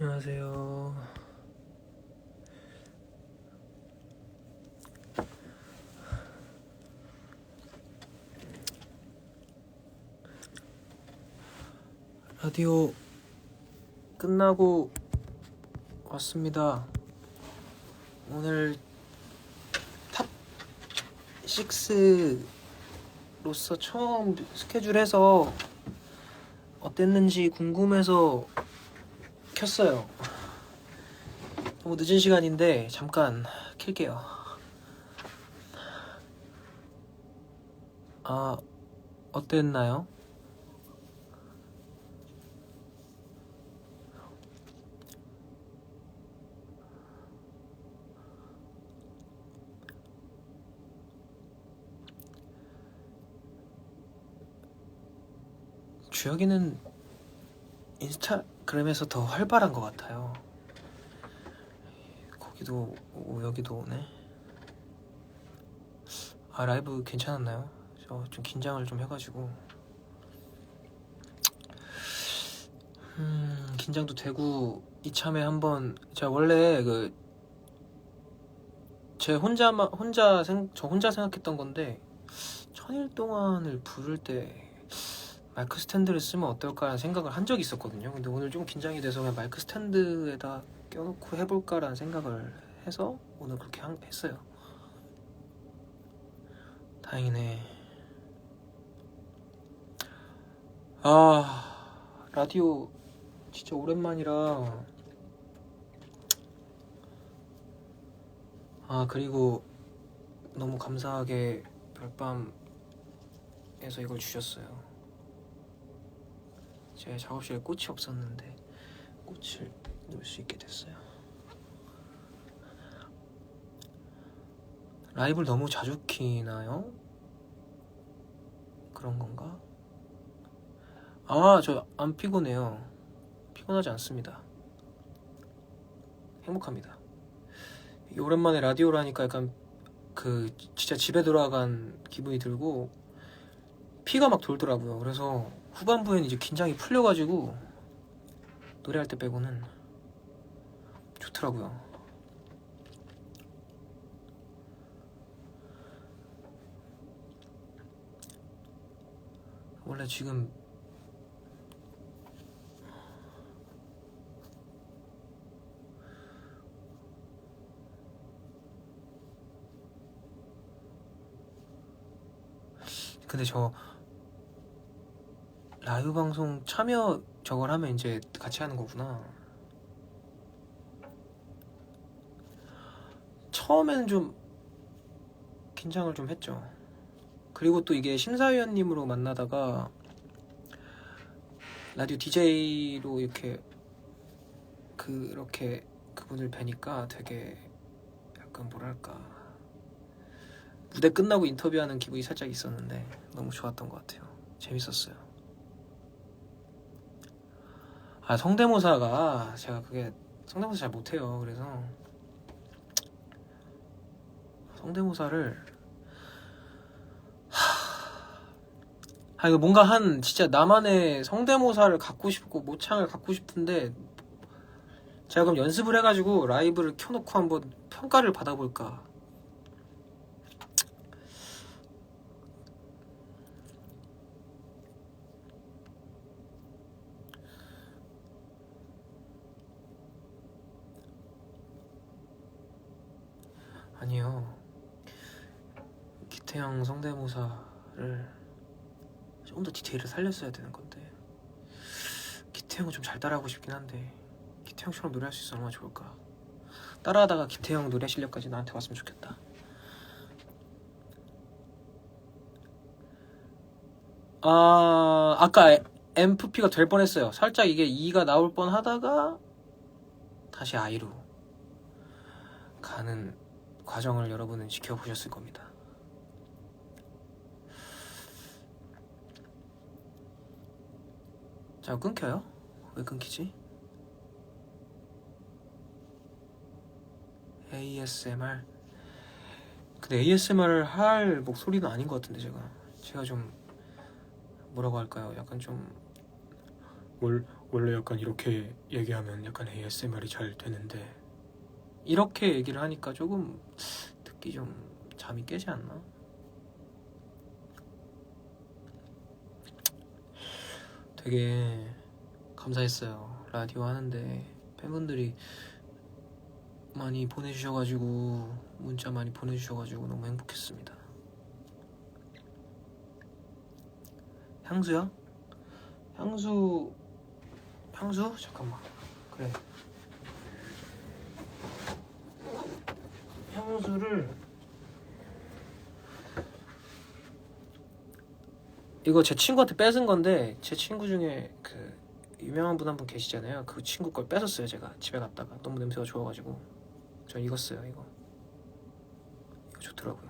안녕하세요. 라디오 끝나고 왔습니다. 오늘 탑 6로서 처음 스케줄해서 어땠는지 궁금해서 켰어요. 너무 늦은 시간인데 잠깐 킬게요. 아, 어땠나요? 주혁이는 인스타 그램에서 더 활발한 것 같아요. 거기도 오고 여기도 오네. 아 라이브 괜찮았나요? 저 좀 긴장을 좀 해가지고 음 긴장도 되고 이참에 한번 제가 원래 그 제 혼자만 혼자 생 저 혼자 생각했던 건데 천일 동안을 부를 때 마이크 스탠드를 쓰면 어떨까라는 생각을 한 적이 있었거든요. 근데 오늘 좀 긴장이 돼서 그냥 마이크 스탠드에다 껴놓고 해볼까라는 생각을 해서 오늘 그렇게 한- 했어요. 다행이네. 아, 라디오 진짜 오랜만이라. 아, 그리고 너무 감사하게 별밤에서 이걸 주셨어요. 제 작업실에 꽃이 없었는데 꽃을 놓을 수 있게 됐어요. 라이브를 너무 자주 키나요? 그런 건가? 아, 저 안 피곤해요. 피곤하지 않습니다. 행복합니다. 오랜만에 라디오를 하니까 약간 그 진짜 집에 돌아간 기분이 들고 피가 막 돌더라고요. 그래서 후반부에는 이제 긴장이 풀려가지고 노래할 때 빼고는 좋더라고요. 원래 지금 근데 저 라이브 방송 참여 저걸 하면 이제 같이 하는 거구나. 처음에는 좀 긴장을 좀 했죠. 그리고 또 이게 심사위원님으로 만나다가 라디오 DJ로 이렇게 그렇게 그분을 뵈니까 되게 약간 뭐랄까 무대 끝나고 인터뷰하는 기분이 살짝 있었는데 너무 좋았던 것 같아요. 재밌었어요. 아 성대모사가 제가 그게 성대모사 잘 못해요. 그래서 성대모사를 하... 아 이거 뭔가 한 진짜 나만의 성대모사를 갖고 싶고 모창을 갖고 싶은데 제가 그럼 연습을 해가지고 라이브를 켜놓고 한번 평가를 받아볼까 아니요. 기태형 성대모사를 좀 더 디테일을 살렸어야 되는 건데. 기태형은 좀 잘 따라하고 싶긴 한데 기태형처럼 노래할 수 있으면 얼마나 좋을까. 따라하다가 기태형 노래 실력까지 나한테 왔으면 좋겠다. 아 아까 MFP가 될 뻔했어요. 살짝 이게 E가 나올 뻔 하다가 다시 I로 가는 과정을 여러분은 지켜보셨을 겁니다. 자, 끊겨요? 왜 끊기지? ASMR. 근데 ASMR을 할 목소리는 아닌 것 같은데, 제가. 제가 좀, 뭐라고 할까요? 약간 좀, 올, 원래 약간 이렇게 얘기하면 약간 ASMR이 잘 되는데 이렇게 얘기를 하니까 조금 듣기 좀 잠이 깨지 않나? 되게 감사했어요. 라디오 하는데 팬분들이 많이 보내주셔가지고 문자 많이 보내주셔가지고 너무 행복했습니다. 향수요? 향수 향수? 잠깐만 그래 향수를 이거 제 친구한테 뺏은 건데 제 친구 중에 그 유명한 분 한 분 계시잖아요. 그 친구 걸 뺏었어요 제가. 집에 갔다가. 너무 냄새가 좋아가지고. 저 이거 써요 이거. 이거 좋더라고요.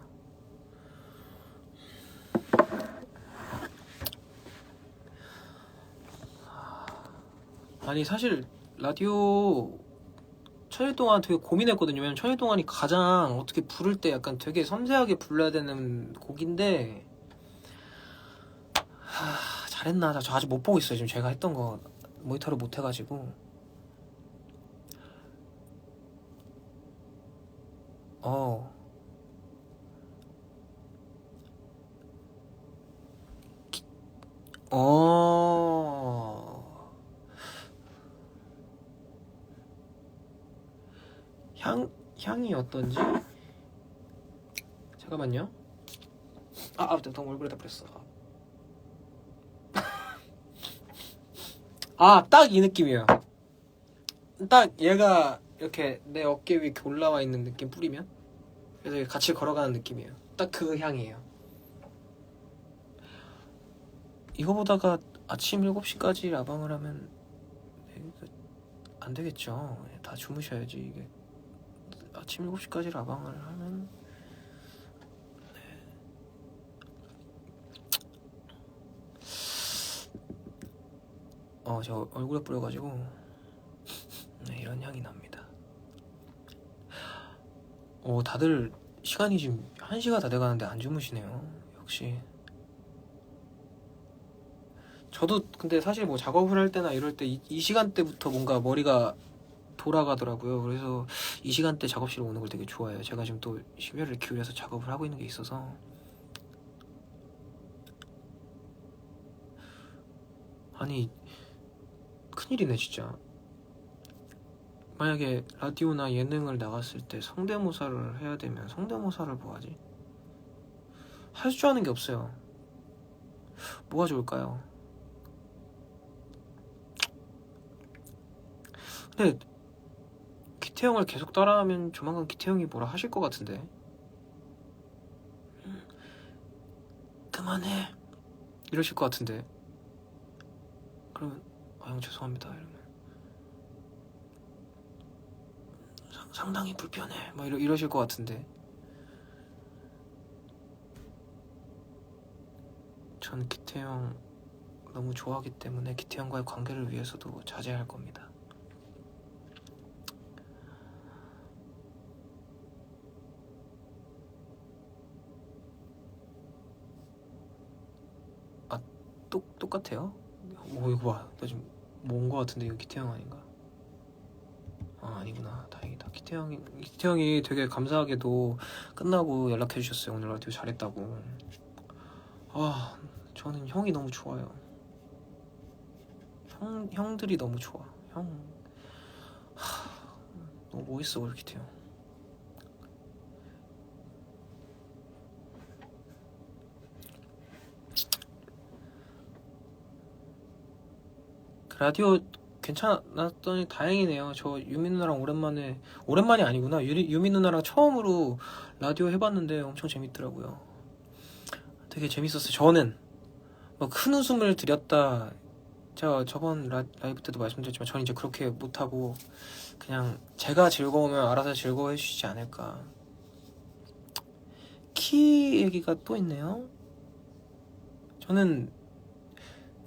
아니 사실 라디오 천일 동안 되게 고민했거든요. 왜냐면 천일 동안이 가장 어떻게 부를 때 약간 되게 섬세하게 불러야 되는 곡인데 하, 잘했나? 저 아직 못 보고 있어요. 지금 제가 했던 거 모니터를 못 해가지고 어 기- 어 향, 향이 어떤지? 잠깐만요. 아, 아, 너무 얼굴에다 뿌렸어. 아, 딱 이 느낌이에요. 딱 얘가 이렇게 내 어깨 위에 이렇게 올라와 있는 느낌 뿌리면? 그래서 같이 걸어가는 느낌이에요. 딱 그 향이에요. 이거 보다가 아침 7시까지 라방을 하면 네, 안 되겠죠. 다 주무셔야지, 이게. 아침 7시까지 라방을 하면 어, 저 얼굴에 뿌려가지고 네, 이런 향이 납니다. 오, 다들 시간이 지금 1시가 다 돼가는데 안 주무시네요. 역시. 저도 근데 사실 뭐 작업을 할 때나 이럴 때이 시간대부터 뭔가 머리가 돌아가더라고요. 그래서 이 시간대 작업실 오는 걸 되게 좋아해요. 제가 지금 또 심혈을 기울여서 작업을 하고 있는 게 있어서 아니 큰일이네 진짜. 만약에 라디오나 예능을 나갔을 때 성대모사를 해야 되면 성대모사를 뭐 하지? 할 줄 아는 게 없어요. 뭐가 좋을까요? 근데 기태형을 계속 따라하면 조만간 기태형이 뭐라 하실 것 같은데. 그만해. 이러실 것 같은데. 그러면 아 형 죄송합니다 이러면 상- 상당히 불편해. 막 이러, 이러실 것 같은데. 전 기태형 너무 좋아하기 때문에 기태형과의 관계를 위해서도 자제할 겁니다. 똑 똑같아요? 오 이거 봐, 나 지금 뭔거 같은데 이거 기태형 아닌가? 아 아니구나, 다행이다. 기태형이 기태형이 되게 감사하게도 끝나고 연락해 주셨어요. 오늘 라디오 잘했다고. 아 저는 형이 너무 좋아요. 형 형들이 너무 좋아. 형 하, 너무 멋있어 기태형. 그 라디오 괜찮았더니 다행이네요. 저 유미 누나랑 오랜만에 오랜만이 아니구나. 유리, 유미 누나랑 처음으로 라디오 해봤는데 엄청 재밌더라고요. 되게 재밌었어요. 저는 뭐큰 웃음을 드렸다. 제가 저번 라, 라이브 때도 말씀드렸지만 저는 이제 그렇게 못하고 그냥 제가 즐거우면 알아서 즐거워해 주시지 않을까. 키 얘기가 또 있네요. 저는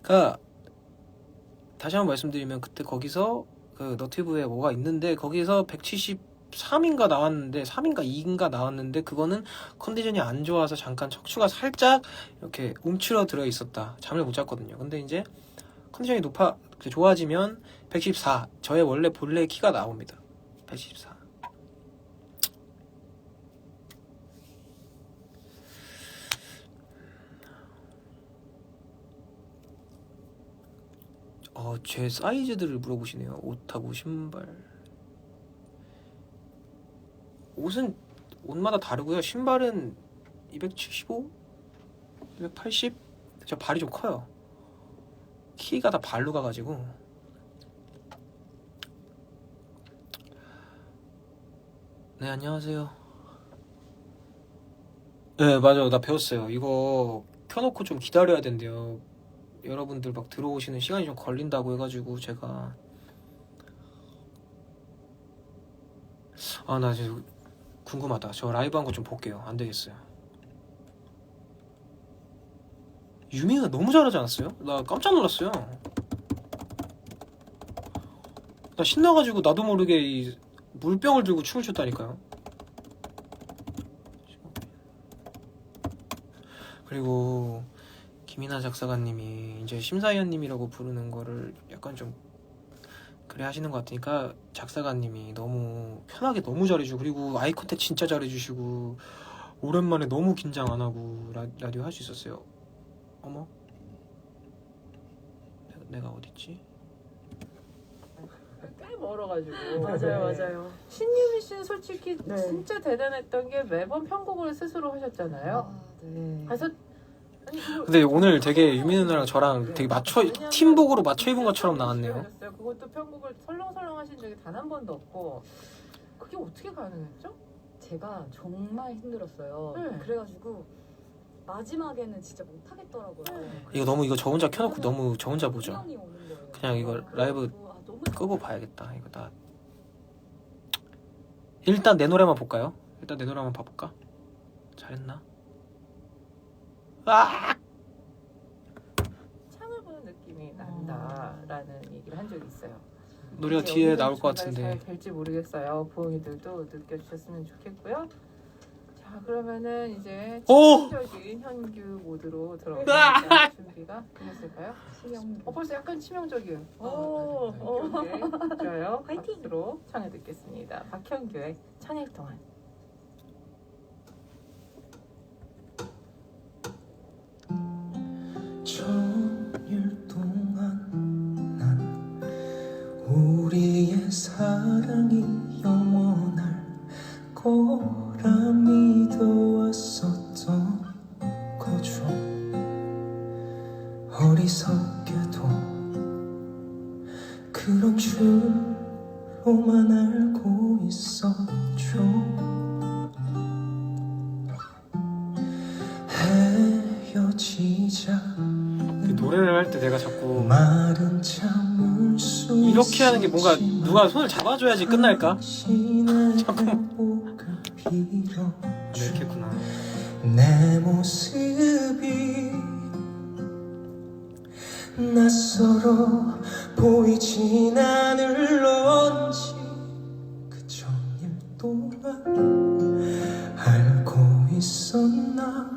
그니까 다시 한번 말씀드리면 그때 거기서 그 너튜브에 뭐가 있는데 거기서 173인가 나왔는데 3인가 2인가 나왔는데 그거는 컨디션이 안 좋아서 잠깐 척추가 살짝 이렇게 움츠러 들어 있었다. 잠을 못 잤거든요. 근데 이제 컨디션이 높아 좋아지면 114 저의 원래 본래 키가 나옵니다. 114 어, 제 사이즈들을 물어보시네요. 옷하고 신발. 옷은 옷마다 다르고요. 신발은 275, 280. 저 발이 좀 커요. 키가 다 발로 가가지고. 네 안녕하세요. 네 맞아 나 배웠어요. 이거 켜놓고 좀 기다려야 된대요. 여러분들 막 들어오시는 시간이 좀 걸린다고 해가지고 제가. 아 나 지금 궁금하다. 저 라이브 한 거 좀 볼게요. 안 되겠어요. 유미가 너무 잘하지 않았어요? 나 깜짝 놀랐어요. 나 신나가지고 나도 모르게 이 물병을 들고 춤을 췄다니까요. 그리고 김이나 작사가님이 이제 심사위원님이라고 부르는 거를 약간 좀 그래 하시는 것 같으니까 작사가님이 너무 편하게 너무 잘해주고 그리고 아이 컨택 진짜 잘해주시고 오랜만에 너무 긴장 안 하고 라, 라디오 할 수 있었어요. 어머, 내가, 내가 어딨지? 꽤 멀어가지고 맞아요, 맞아요. 신유미 씨는 솔직히 네. 진짜 대단했던 게 매번 편곡을 스스로 하셨잖아요. 아, 네. 그래서 근데 오늘 되게 유민 누나랑 저랑 되게 맞춰 팀복으로 맞춰 입은 것처럼 나왔네요. 그랬어요. 그것도 편곡을 설렁설렁 하신 적이 단 한 번도 없고 그게 어떻게 가능했죠? 제가 정말 힘들었어요. 네. 그래가지고 마지막에는 진짜 못하겠더라고요. 네. 이거 너무 이거 저 혼자 켜놓고 너무 저 혼자 보죠. 분명히 오는 거예요. 그냥 이거 라이브 아, 너무 끄고 봐야겠다. 이거 다 일단 내 노래만 볼까요? 일단 내 노래만 봐볼까? 잘했나? 아! 창을 보는 느낌이 난다라는 얘기를 한 적이 있어요. 노래가 뒤에 나올 것 같은데 잘 될지 모르겠어요. 부엉이들도 느껴주셨으면 좋겠고요. 자 그러면은 이제 오! 치명적인 현규 모드로 으아! 들어가니까 준비가? 치명. 어 벌써 약간 치명적이에요. 오, 오. 좋아요. 화이팅! 박수로 청해 듣겠습니다. 박현규의 천일 동안. 이렇게 하는 게 뭔가 누가 손을 잡아줘야지 끝날까? 잠깐만. 이렇게 했구나 내 모습이 낯설어 보이진 않을런지 그 전일 동안 알고 있었나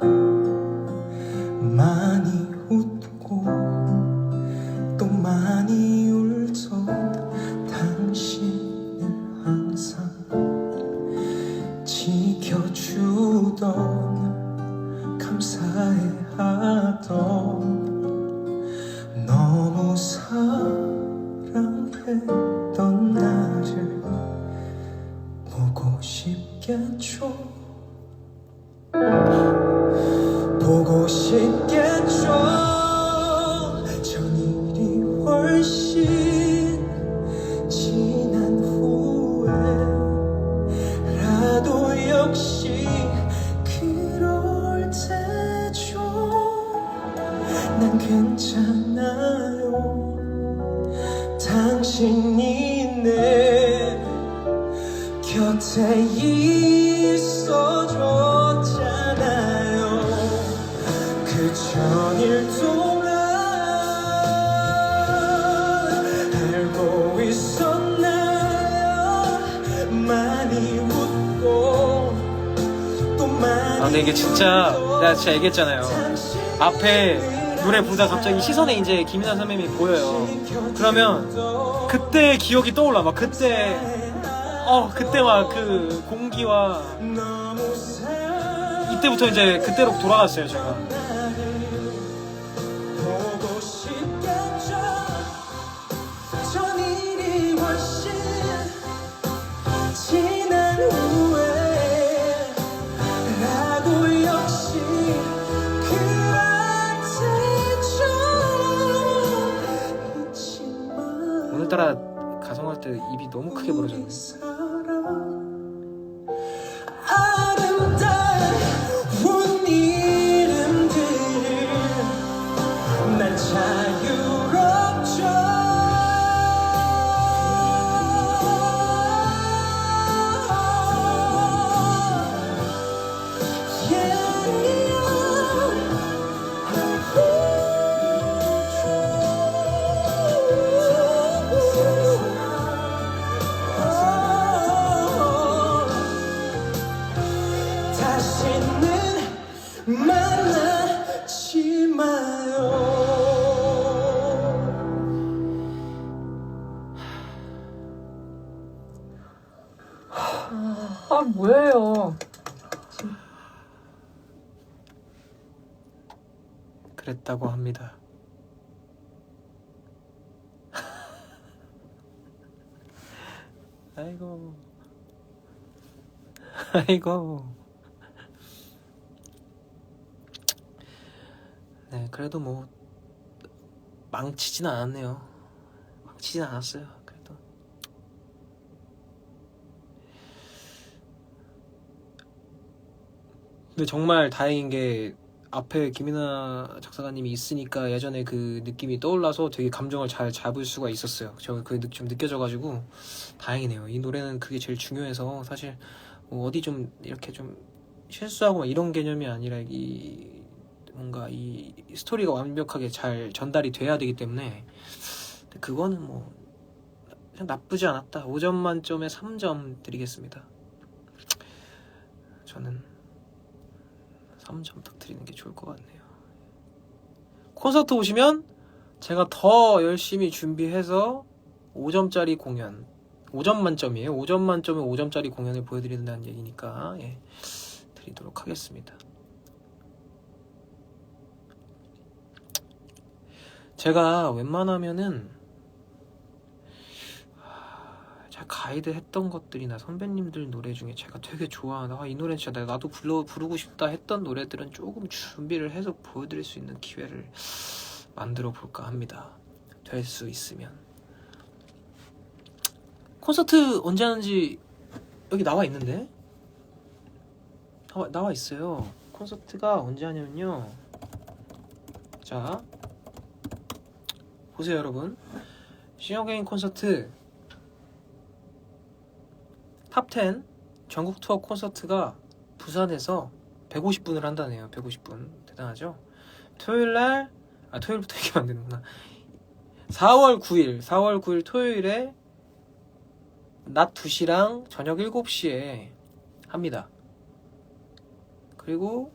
내 곁에 있어줬잖아요. 그 전일 동안 알고 있었나요. 많이 웃고 또 많이 아 근데 이게 진짜 내가 진짜 얘기했잖아요. 앞에 노래 부르다 갑자기 시선에 이제 김이나 선배님이 보여요. 그러면 그때 기억이 떠올라. 막 그때 어 그때 막그 공기와 이때부터 이제 그때로 돌아갔어요 제가. 오늘따라 가성할 때 입이 너무 크게 벌어졌네. 아이고. 아이고. 네, 그래도 뭐 망치진 않았네요. 망치진 않았어요. 그래도. 근데 정말 다행인 게 앞에 김이나 작사가님이 있으니까 예전에 그 느낌이 떠올라서 되게 감정을 잘 잡을 수가 있었어요. 저그좀 느껴져가지고 다행이네요. 이 노래는 그게 제일 중요해서 사실 뭐 어디 좀 이렇게 좀 실수하고 막 이런 개념이 아니라 이 뭔가 이 스토리가 완벽하게 잘 전달이 돼야 되기 때문에 그거는 뭐 그냥 나쁘지 않았다. 5점 만점에 3점 드리겠습니다. 저는 3점 더 드리는 게 좋을 것 같네요. 콘서트 오시면 제가 더 열심히 준비해서 5점짜리 공연 5점 만점이에요. 5점 만점에 5점짜리 공연을 보여드린다는 얘기니까 예, 드리도록 하겠습니다. 제가 웬만하면은 가이드 했던 것들이나 선배님들 노래 중에 제가 되게 좋아하는 아, 이 노래는 진짜 나도 불러 부르고 싶다 했던 노래들은 조금 준비를 해서 보여드릴 수 있는 기회를 만들어 볼까 합니다. 될 수 있으면 콘서트 언제 하는지 여기 나와 있는데 나와, 나와 있어요. 콘서트가 언제 하냐면요. 자 보세요 여러분 싱어게인 콘서트 탑10 전국 투어 콘서트가 부산에서 150분을 한다네요. 150분. 대단하죠? 토요일 날 아 토요일부터 얘기하면 안 되는구나. 4월 9일 4월 9일 토요일에 낮 2시랑 저녁 7시에 합니다. 그리고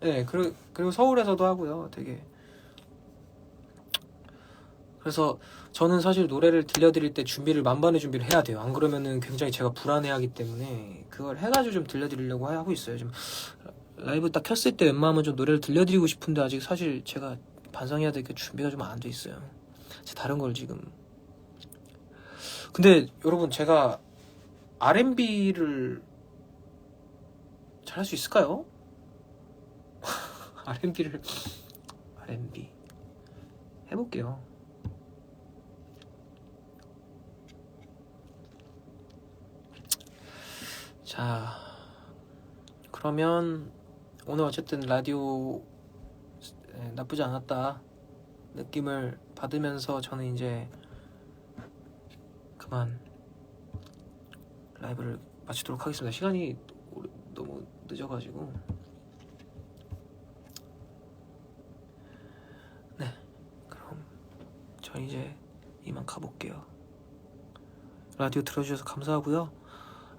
네 그리고, 그리고 서울에서도 하고요 되게. 그래서 저는 사실 노래를 들려드릴 때 준비를 만반의 준비를 해야 돼요. 안 그러면은 굉장히 제가 불안해하기 때문에 그걸 해가지고 좀 들려드리려고 하고 있어요. 좀 라이브 딱 켰을 때 웬만하면 좀 노래를 들려드리고 싶은데 아직 사실 제가 반성해야 될 게 준비가 좀 안 돼 있어요. 다른 걸 지금. 근데 여러분 제가 R&B를 잘 할 수 있을까요? R&B를 R&B 해볼게요. 자, 그러면 오늘 어쨌든 라디오 에, 나쁘지 않았다 느낌을 받으면서 저는 이제 그만 라이브를 마치도록 하겠습니다. 시간이 너무 늦어가지고 네, 그럼 저 이제 이만 가볼게요. 라디오 들어주셔서 감사하고요.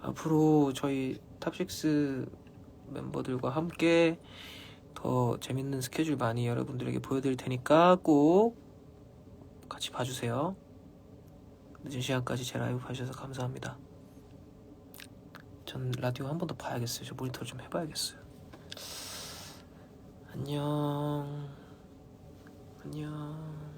앞으로 저희 탑식스 멤버들과 함께 더 재밌는 스케줄 많이 여러분들에게 보여드릴 테니까 꼭 같이 봐주세요. 늦은 시간까지 제 라이브 봐주셔서 감사합니다. 전 라디오 한 번 더 봐야겠어요. 저 모니터 좀 해봐야겠어요. 안녕. 안녕.